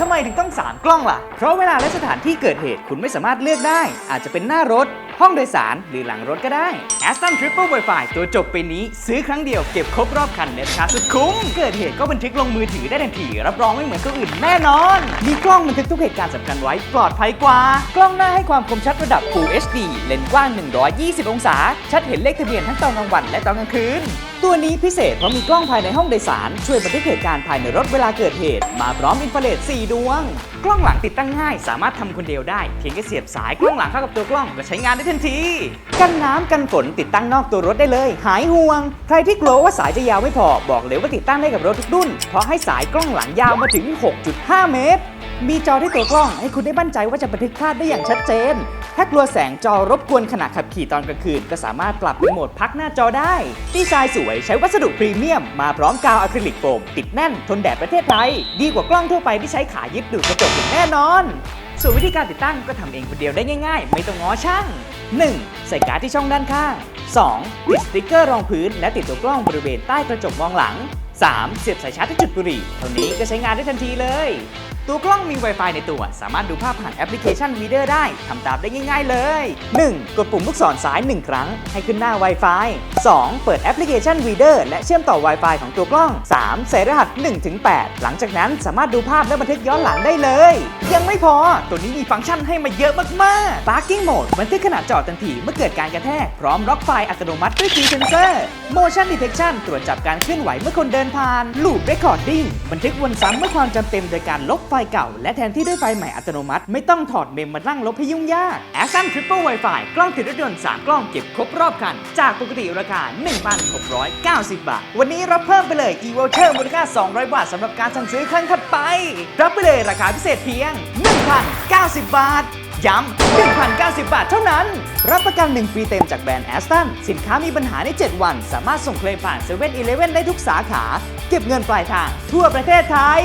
ทำไมถึงต้อง 3 กล้องล่ะ เพราะเวลาและสถานที่เกิดเหตุคุณไม่สามารถเลือกได้ อาจจะเป็นหน้ารถห้องโดยสารหรือหลังรถก็ได้ Aston Triple Wi-Fi ตัวจบปีนี้ ซื้อครั้งเดียวเก็บครบรอบคันในราคาสุดคุ้ม เกิดเหตุก็บันทึกลงมือถือได้ทันทีรับรองไม่เหมือนคนอื่นแน่นอน มีกล้องบันทึกทุกเหตุการณ์สำคัญไว้ปลอดภัยกว่า กล้องหน้าให้ความคมชัดระดับ Full HD เลนส์กว้าง 120 องศา ชัดเห็นเลขทะเบียนทั้งตอนกลางวันและตอนกลางคืน ตัวนี้พิเศษเพราะมีกล้องภายในห้องโดยสาร ช่วยบันทึกเหตุการณ์ภายในรถเวลาเกิดเหตุ มาพร้อมอินฟราเรด4ดวง กล้องหลังติดตั้งง่าย สามารถทำคนเดียวได้เพียงแค่เสียบสายกล้องหลังเข้ากับตัวกล้องก็ใช้งานได้ทันที กันน้ำกันฝนติดตั้งนอกตัวรถได้เลย หายห่วง ใครที่กลัวว่าสายจะยาวไม่พอบอกเลยว่าติดตั้งได้กับรถทุกรุ่น เพราะให้สายกล้องหลังยาวมาถึง 6.5 เมตร มีจอที่ตัวกล้องให้คุณได้มั่นใจว่าจะบันทึกภาพได้อย่างชัดเจน ถ้ากลัวแสงจอรบกวนขณะขับขี่ตอนกลางคืน ก็สามารถปรับเป็นโหมดพักหน้าจอได้ ดีไซน์สวยใช้วัสดุพรีเมียม มาพร้อมกาวอะคริลิกโฟมติดแน่นทนแดดประเทศไทย ดีกว่ากล้องทั่วไปที่ใช้ขายึดดูดกระจกอย่างแน่นอน ส่วนวิธีการติดตั้งก็ทำเองคนเดียวได้ง่ายๆ ไม่ต้องง้อช่าง 1. ใส่การ์ดที่ช่องด้านข้าง 2. ติดสติ๊กเกอร์รองพื้น และติดตัวกล้องบริเวณใต้กระจกมองหลัง 3. เสียบสายชาร์จที่จุดบุหรี่ เท่านี้ก็ใช้งานได้ทันทีเลย ตัวกล้องมี Wi-Fi ในตัว สามารถดูภาพผ่านแอปพลิเคชัน Reader ได้ทำตามได้ง่าย ๆ เลย 1. กดปุ่มลูกศรซ้าย 1 ครั้ง ให้ขึ้นหน้า Wi-Fi 2. เปิดแอปพลิเคชัน Reader และเชื่อมต่อ Wi-Fi ของตัวกล้อง 3. ใส่รหัส 1-8 หลังจากนั้นสามารถดูภาพและบันทึกย้อนหลังได้เลย ยังไม่พอ ตัวนี้มีฟังก์ชันให้มาเยอะมากๆ Parking Mode บันทึกขณะจอดทันทีเมื่อเกิดการกระแทกพร้อมล็อกไฟอัตโนมัติด้วย G Sensor Motion Detection ตรวจจับการเคลื่อนไหวเมื่อคนเดินผ่าน Loop Recording บันทึกวนซ้ำเมื่อความจำเต็มโดยการลบไฟล์เก่า และแทนที่ด้วยไฟล์ใหม่อัตโนมัติ ไม่ต้องถอดเมมมานั่งลบให้ยุ่งยาก Action Triple Wi-Fi กล้องติดรถยนต์ 3 กล้องเก็บครบรอบคัน จากปกติราคา 1,690 บาท วันนี้รับเพิ่มไปเลย e-voucher มูลค่า 200 บาทสำหรับการสั่งซื้อครั้งถัดไป รับไปเลยราคาพิเศษเพียง 1,090 บาทย้ำ1,090 บาทเท่านั้น รับประกัน 1 ปีเต็มจากแบรนด์แอสตัน สินค้ามีปัญหาใน 7 วัน สามารถส่งเคลมผ่าน7 e เ e ่ e อได้ทุกสาขา เก็บเงินปลายทางทั่วประเทศไทย